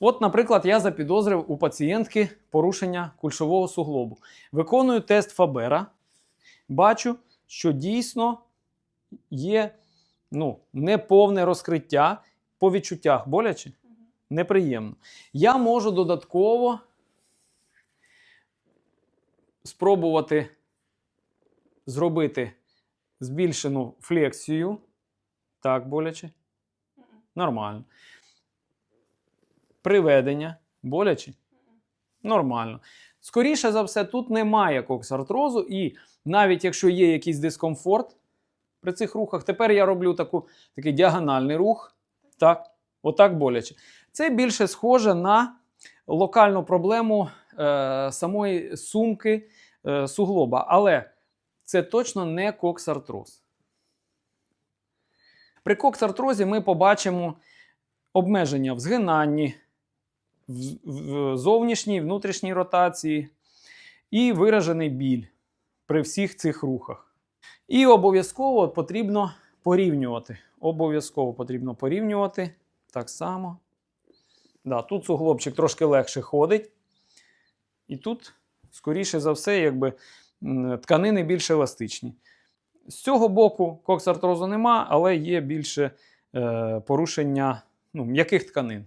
От, наприклад, я запідозрив у пацієнтки порушення кульшового суглобу. Виконую тест Фабера, бачу, що дійсно є ну, неповне розкриття по відчуттях боляче, неприємно. Я можу додатково спробувати зробити збільшену флексію. Так, боляче. Нормально. Приведення. Боляче? Нормально. Скоріше за все, тут немає коксартрозу, і навіть якщо є якийсь дискомфорт при цих рухах, тепер я роблю таку, такий діагональний рух. Так, отак боляче. Це більше схоже на локальну проблему е, самої сумки е, суглоба. Але це точно не коксартроз. При коксартрозі ми побачимо обмеження в згинанні, в, зовнішній, внутрішній ротації і виражений біль при всіх цих рухах. І обов'язково потрібно порівнювати. Обов'язково потрібно порівнювати так само. Да, тут суглобчик трошки легше ходить. І тут, скоріше за все, якби тканини більш еластичні. З цього боку коксартрозу нема, але є більше е, порушення ну, м'яких тканин.